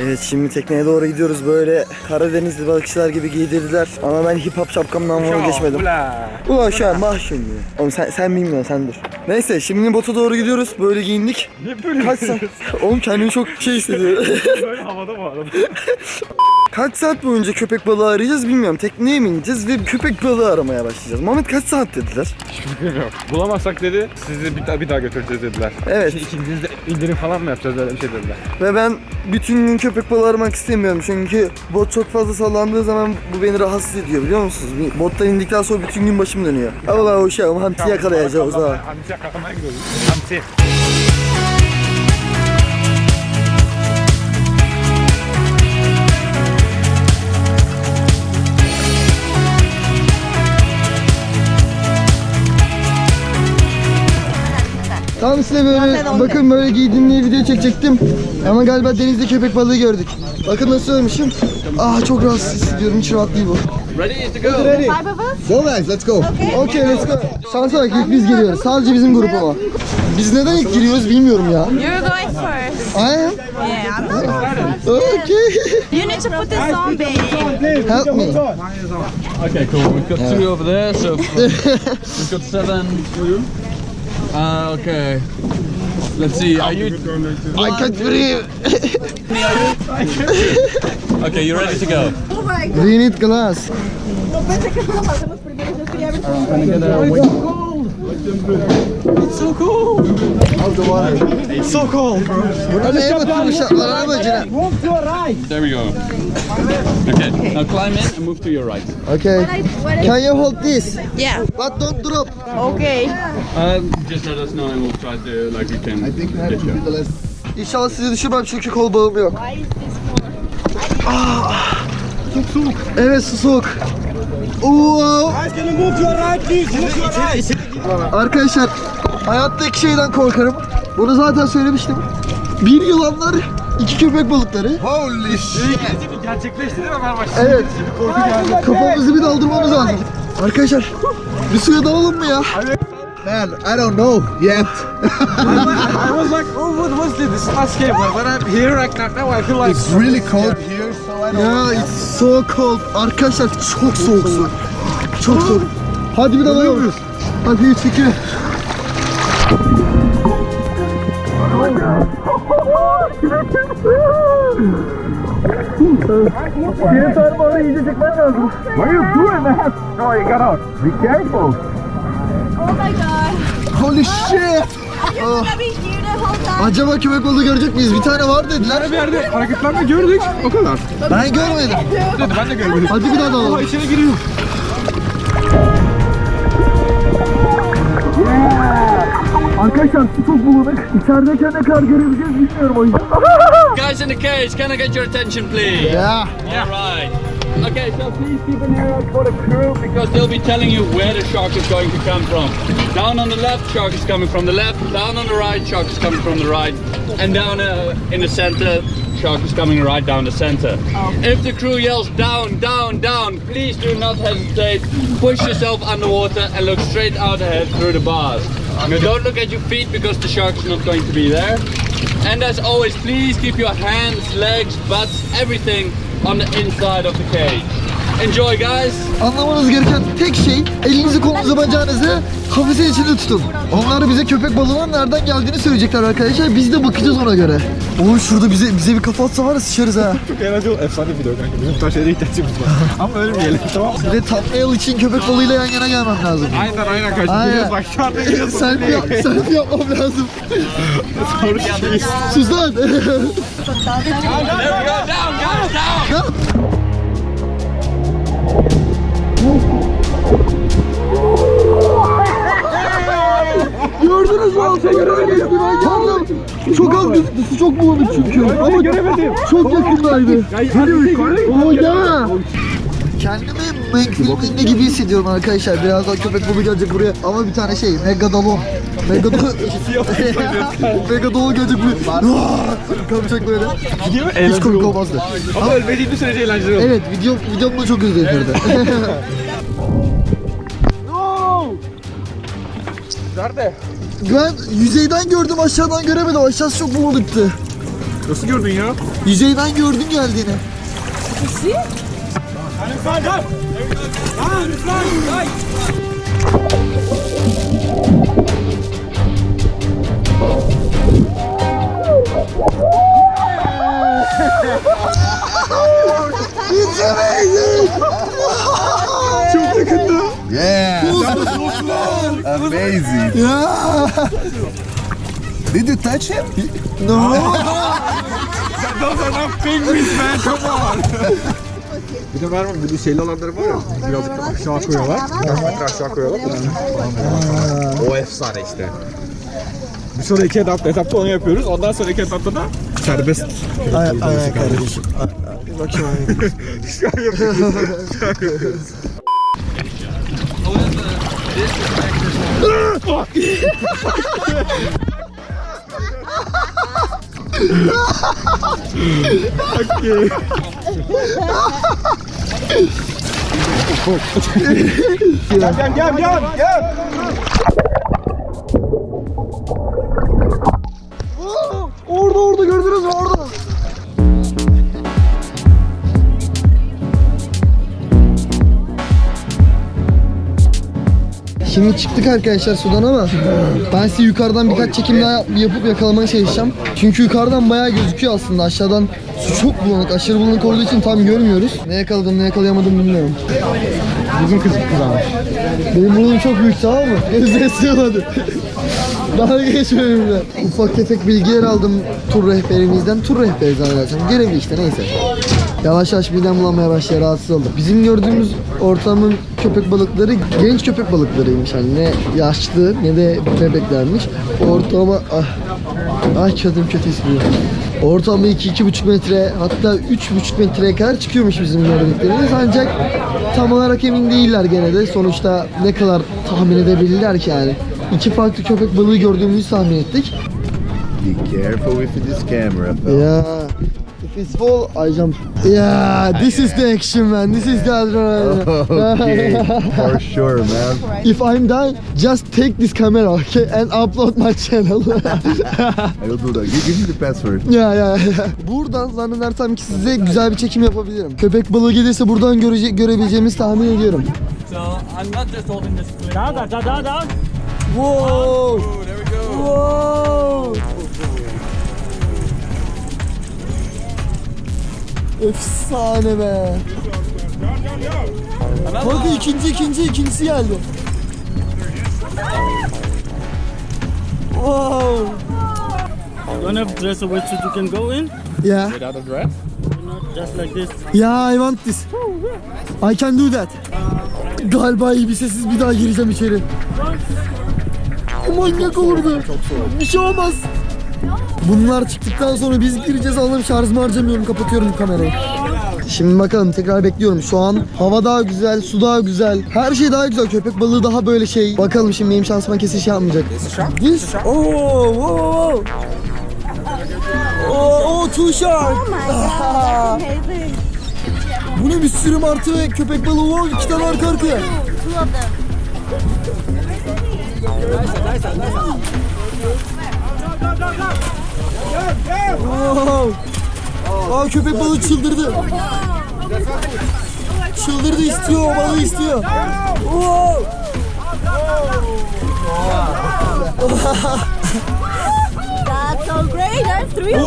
Evet şimdi tekneye doğru gidiyoruz böyle Karadenizli balıkçılar gibi giydirdiler ama ben hip hop şapkamdan vazgeçmedim. Ula. Ulan şu an bah şimdi. Oğlum sen, sen bilmiyorsun sen dur. Neyse şimdi bota doğru gidiyoruz böyle giyindik. Ne böyle Kaç saat? Oğlum kendimi çok şey hissediyorum. böyle havada mı arada? kaç saat boyunca köpek balığı arayacağız bilmiyorum. Tekneye mi ineceğiz ve köpek balığı aramaya başlayacağız. Muhammed kaç saat dediler? Bilmiyorum. Bulamazsak dedi sizi bir daha bir daha götüreceğiz dediler. Evet. Şey, ikincinizde indirim falan mı yapacağız öyle bir şey dediler. Ve ben bütün gün köpek balığı aramak istemiyorum. Çünkü bot çok fazla sallandığı zaman bu beni rahatsız ediyor biliyor musunuz? Bir Bottan indikten sonra bütün gün başım dönüyor. Allah o şey ama hamsi yakalayacağız ha. Hamsi yakalamaya gidiyoruz. Hamsi. Tam size böyle bakın böyle giydiğim diye video çekecektim. Ama galiba denizde köpek balığı gördük. Bakın nasıl ölmüşüm. Ah çok rahatsız hissediyorum. Hiç rahat değil bu. Five of us? Go guys, let's go. Okay, let's go. Şansa bak ilk biz geliyoruz. Sadece bizim grup ama. Biz neden ilk giriyoruz bilmiyorum ya. You're going first. I am. Yeah, I'm not. Okay. You need to put this on, babe. Help me. Okay, cool. We've got two over there, so we've got seven. Uh, okay. Let's see. Are you I can't breathe. okay? You ready to go? We need glass. Burada neye batırmışlar? Arabacına. There we go. Okay. Now climb in and move to your right. Okay. Can you hold this? Yeah. But don't drop. Okay. Um, just let us know and we'll try to like we can get you. İnşallah sizi düşürmem çünkü kol bağım yok. Ah, çok soğuk. Evet su soğuk. Oo. Arkadaşlar hayatta iki şeyden korkarım. Bunu zaten söylemiştim. Bir yılanlar, iki köpek balıkları. Holy shit. Gerçekleşti değil mi Ömer Baş? Evet. Kafamızı bir doldurmamız lazım. Arkadaşlar bir suya dalalım mı ya? Man, I don't know yet. I was like, oh, what was this? This is not scary, but I'm here right now, now I feel like It's really cold here. Ya it's so cold. Arkadaşlar çok soğuk su. Çok soğuk. Hadi bir dalalım. Hadi 3 2. Senin parmağını iyice çekmen lazım. What are you doing, man? No, you got out. Be careful. Oh my god. Holy shit. You're Acaba köpek balığı görecek miyiz? Bir tane var dediler. Bir yerde hareketlenme gördük. O kadar. Ben görmedim. Dedi ben de görmedim. Hadi bir daha dalalım. Aa içeri giriyor. Arkadaşlar su çok bulanık. İçerideyken ne kadar görebileceğiz bilmiyorum o yüzden. Guys in the cage, can I get your attention, please? Ya. All right. Okay, so please keep an ear out for the crew because they'll be telling you where the shark is going to come from. Down on the left, shark is coming from the left. Down on the right, shark is coming from the right. And down uh, in the center, shark is coming right down the center. If the crew yells down, down, down, please do not hesitate. Push yourself underwater and look straight out ahead through the bars. Now don't look at your feet because the shark is not going to be there. And as always, please keep your hands, legs, butts, everything on the inside of the cage. Enjoy, guys. Anlamanız gereken tek şey elinizi kolunuzu bacağınızı kafesin içinde tutun. Onlar bize köpek balığının nereden geldiğini söyleyecekler arkadaşlar. Biz de bakacağız ona göre. Oğlum şurada bize bize bir kafa atsa var ya sıçarız ha. Çok eğlenceli. Efsane video kanka. Bizim taş yere ihtiyacımız var. Ama ölmeyelim tamam mı? Bir de thumbnail için köpek balığıyla yan yana gelmem lazım. Aynen aynen kaçtık. Aynen. Bak şu anda geliyoruz. selfie, yap, selfie yapmam lazım. Sus lan. There we go. Down, guys, down. Mü altı göremedim. Çok az gözüktü. Su çok bulanık çünkü. Ama göremedim. çok yakındaydı. Oo deme. Kendimi Mank filminde gibi hissediyorum arkadaşlar. Birazdan köpek balığı gelecek buraya. Ama bir tane şey, Megadolon. Megadolon. Megadolon gelecek buraya. Kapacak böyle. Gidiyor mu? Hiç komik olmazdı. Ama ölmediğim bir sürece eğlenceli oldu. Evet, video, videomda çok izlenirdi. Nerede? ben yüzeyden gördüm, aşağıdan göremedim. Aşağısı çok bulanıktı. Nasıl gördün ya? Yüzeyden gördün geldiğini. It's Did you touch him? No! Those are not penguins man, come on. Bir de var mı? Bu şeyli olanları var ya. Birazcık da aşağı koyuyorlar. Metre aşağı koyuyorlar. O efsane işte. Bir sonraki etapta, etapta onu yapıyoruz. Ondan sonraki etapta da serbest. Ay, ay kardeşim. Ay, ay, Bakayım ay. Şu an yapıyoruz. Şu an yapıyoruz. Okay. Gel gel gel Şimdi çıktık arkadaşlar sudan ama ben size yukarıdan birkaç çekim daha yap- yapıp yakalamaya çalışacağım. Çünkü yukarıdan bayağı gözüküyor aslında. Aşağıdan su çok bulanık, aşırı bulanık olduğu için tam görmüyoruz. Ne yakaladım ne yakalayamadım bilmiyorum. Bizim kız kızarmış. Benim burnum çok büyük tamam mı? Gözüne sığmadı. Daha geçmiyorum ben. Ufak tefek bilgiler aldım tur rehberimizden. Tur rehberi zannedersem. Görevli işte neyse. Yavaş yavaş midem bulanmaya başlıyor rahatsız oldum. Bizim gördüğümüz ortamın köpek balıkları genç köpek balıklarıymış. Hani ne yaşlı ne de bebeklermiş. Ortama ah, ah kötüm kötü ismi. Ortamı 2-2,5 metre hatta 3,5 metreye kadar çıkıyormuş bizim gördüklerimiz ancak tam olarak emin değiller gene de sonuçta ne kadar tahmin edebilirler ki yani. İki farklı köpek balığı gördüğümüzü tahmin ettik. Be careful with this camera, fella. Yeah. If it's full, I jump. Yeah, this is the action man. This is the okay, for sure, man. If I'm done, just take this camera, okay, and upload my channel. I will do that. Give, give me the password. ya ya. Buradan zannedersem ki size güzel bir çekim yapabilirim. Köpek balığı gelirse buradan görece- görebileceğimizi tahmin ediyorum. So I'm not just holding this flip. Down, down, down, down, down. Wow. Oh, there we go. Wow. Efsane be. Bakın ikinci ikinci ikincisi geldi. Wow. You don't have dress a wetsuit you can go in. Yeah. Without a dress? Not just like this. Yeah, I want this. I can do that. Galiba iyi bir sessiz bir daha gireceğim içeri. Manyak olurdu. Bir şey olmaz. Bunlar çıktıktan sonra biz gireceğiz Allah'ım şarjımı harcamıyorum kapatıyorum kamerayı. Şimdi bakalım tekrar bekliyorum. Şu an hava daha güzel, su daha güzel. Her şey daha güzel. Köpek balığı daha böyle şey. Bakalım şimdi benim şansıma kesin şey yapmayacak. This? Oh, oh, oh. Oh, oh, sharp. Amazing. Bu ne bir sürü martı ve köpek balığı var. iki tane arka arkaya. Two of them. Wow. Aa köpek balığı çıldırdı. Çıldırdı istiyor, o balığı istiyor. Wow. That's so great. There's three of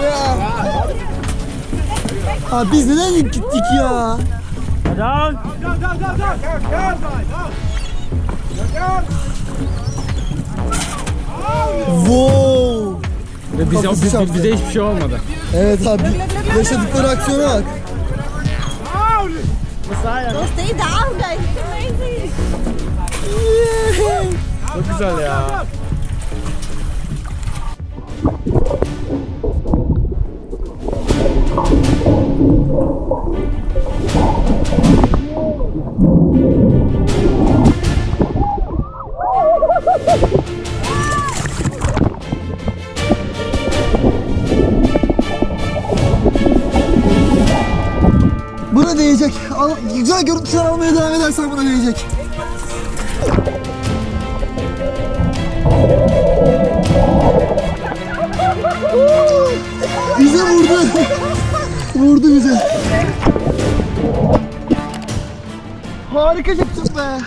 them. Ha biz neden gittik ya? Down. Wow. Ve bize, Kafası biz, çarptı. bize hiçbir şey olmadı. Evet abi yaşadıkları aksiyona bak. It's amazing. Çok güzel ya. Buna değecek. Al, güzel görüntüler almaya devam edersen buna değecek. Woo! vurdu bize. Harika çıktın be.